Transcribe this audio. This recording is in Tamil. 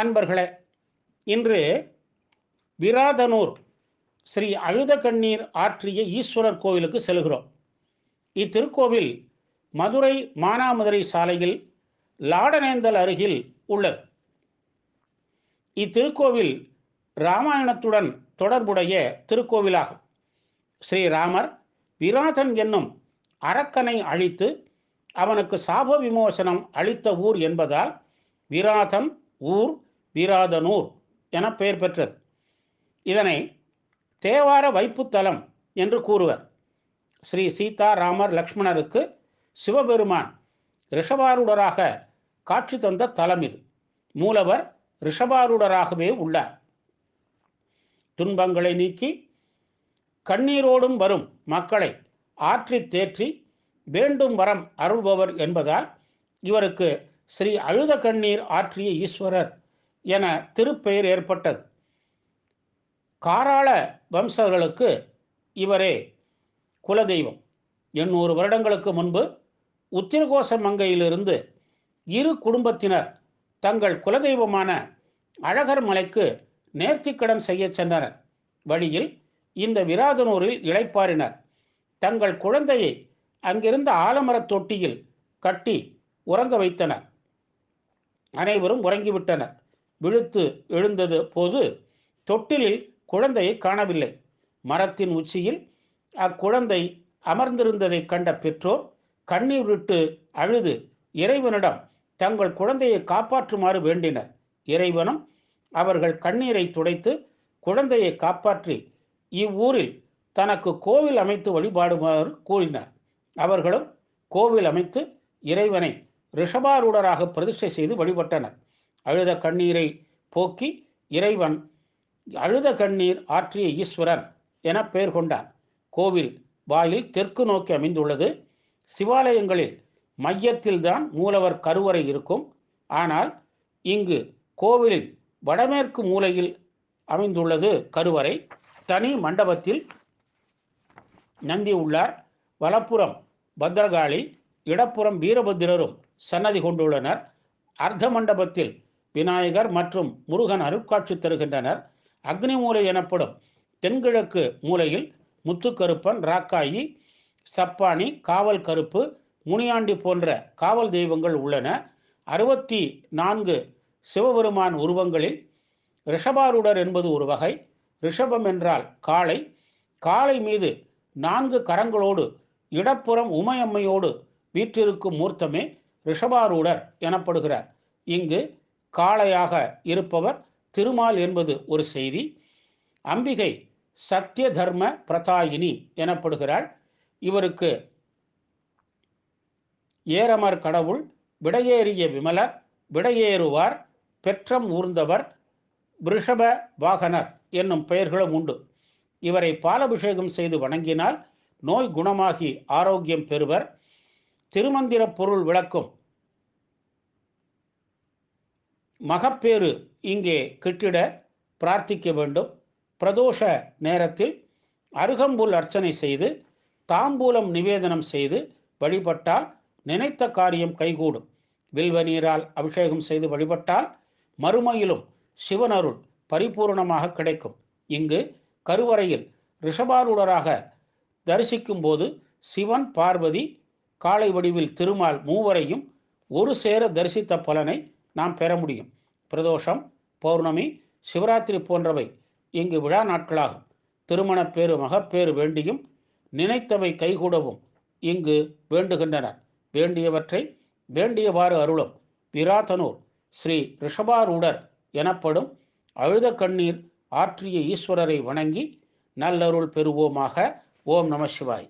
அன்பர்களே இன்று விராதனூர் ஸ்ரீ அழுத கண்ணீர் ஆற்றிய ஈஸ்வரர் கோவிலுக்கு செல்கிறோம். இத்திருக்கோவில் மதுரை மானாமதுரை சாலையில் லாடனேந்தல் அருகில் உள்ளது. இத்திருக்கோவில் இராமாயணத்துடன் தொடர்புடைய திருக்கோவிலாகும். ஸ்ரீராமர் விராதன் என்னும் அரக்கனை அழித்து அவனுக்கு சாப விமோசனம் அளித்த ஊர் என்பதால் விராதன் ஊர் வீராதனூர் என பெயர் பெற்றது. இதனை தேவார வைப்புத்தலம் என்று கூறுவர். ஸ்ரீ சீதா ராமர் லக்ஷ்மணருக்கு சிவபெருமான் ரிஷபாரூடராக காட்சி தந்த தலம் இது. மூலவர் ரிஷபாரூடராகவே உள்ளார். துன்பங்களை நீக்கி கண்ணீரோடும் வரும் மக்களை ஆற்றி தேற்றி வேண்டும் வரம் அருள்பவர் என்பதால் இவருக்கு ஸ்ரீ அழுத கண்ணீர் ஆற்றிய ஈஸ்வரர் என திருப்பெயர் ஏற்பட்டது. காராள வம்சர்களுக்கு இவரே குலதெய்வம். எண்ணூறு வருடங்களுக்கு முன்பு உத்திரகோச மங்கையிலிருந்து இரு குடும்பத்தினர் தங்கள் குலதெய்வமான அழகர் மலைக்கு நேர்த்திக்கடன் செய்ய சென்றனர். வழியில் இந்த விராதனூரில் இளைப்பாறினர். தங்கள் குழந்தையை அங்கிருந்த ஆலமரத் தொட்டியில் கட்டி உறங்க வைத்தனர். அனைவரும் உறங்கிவிட்டனர். விழுத்து எழுந்தது போது தொட்டிலில் குழந்தையை காணவில்லை. மரத்தின் உச்சியில் அக்குழந்தை அமர்ந்திருந்ததை கண்ட பெற்றோர் கண்ணீர் விட்டு அழுது இறைவனிடம் தங்கள் குழந்தையை காப்பாற்றுமாறு வேண்டினர். இறைவனும் அவர்கள் கண்ணீரை துடைத்து குழந்தையை காப்பாற்றி இவ்வூரில் தனக்கு கோவில் அமைத்து வழிபாடுமாறு கூறினார். அவர்களும் கோவில் அமைத்து இறைவனை ரிஷபாரூடராக பிரதிஷ்டை செய்து வழிபட்டனர். அழுத கண்ணீரை போக்கி இறைவன் அழுத கண்ணீர் ஆற்றிய ஈஸ்வரன் என பெயர் கொண்டார். கோவில் வாயில் தெற்கு நோக்கி அமைந்துள்ளது. சிவாலயங்களில் மையத்தில்தான் மூலவர் கருவறை இருக்கும். ஆனால் இங்கு கோவிலின் வடமேற்கு மூலையில் அமைந்துள்ளது கருவறை. தனி மண்டபத்தில் நந்தி உள்ளார். வலப்புறம் பத்ரகாளி இடப்புறம் வீரபத்திரரும் சன்னதி கொண்டுள்ளனர். அர்த்த மண்டபத்தில் விநாயகர் மற்றும் முருகன் அருட்காட்சி தருகின்றனர். அக்னி மூலை எனப்படும் தென்கிழக்கு மூலையில் முத்துக்கருப்பன் ராக்காயி சப்பானி காவல் கருப்பு முனியாண்டி போன்ற காவல் தெய்வங்கள் உள்ளன. அறுபத்தி நான்கு சிவபெருமான் உருவங்களில் ரிஷபாரூடர் என்பது ஒரு வகை. ரிஷபம் என்றால் காளை. காளை மீது நான்கு கரங்களோடு இடப்புறம் உமையம்மையோடு வீற்றிருக்கும் மூர்த்தமே ரிஷபாரூடர் எனப்படுகிறார். இங்கு காளையாக இருப்பவர் திருமால் என்பது ஒரு செய்தி. அம்பிகை சத்திய தர்ம பிரதாயினி எனப்படுகிறாள். இவருக்கு ஏரமர் கடவுள் விடையேறிய விமலர் விடையேறுவார் பெற்றம் ஊர்ந்தவர் ரிஷப வாகனர் என்னும் பெயர்களும் உண்டு. இவரை பாலபிஷேகம் செய்து வணங்கினால் நோய் குணமாகி ஆரோக்கியம் பெறுவர். திருமந்திர பொருள் விளக்கும் மகப்பேறு இங்கே கிட்டிட பிரார்த்திக்க வேண்டும். பிரதோஷ நேரத்தில் அருகம்புல் அர்ச்சனை செய்து தாம்பூலம் நிவேதனம் செய்து வழிபட்டால் நினைத்த காரியம் கைகூடும். வில்வ நீரால் அபிஷேகம் செய்து வழிபட்டால் மறுமையிலும் சிவனருள் பரிபூர்ணமாக கிடைக்கும். இங்கு கருவறையில் ரிஷபாரூடராக தரிசிக்கும் போது சிவன் பார்வதி காளை வடிவில் திருமால் மூவரையும் ஒரு சேர தரிசித்த பலனை நாம் பெற முடியும். பிரதோஷம் பௌர்ணமி சிவராத்திரி போன்றவை இங்கு விழா நாட்களாகும். திருமணப்பேறு மகப்பேறு வேண்டியும் நினைத்தவை கைகூடவும் இங்கு வேண்டுகின்றனர். வேண்டியவற்றை வேண்டியவாறு அருளும் விராதனூர் ஸ்ரீ ரிஷபாரூடர் எனப்படும் அழுத கண்ணீர் ஆற்றிய ஈஸ்வரரை வணங்கி நல்லருள் பெறுவோமாக. ஓம் நம சிவாய்.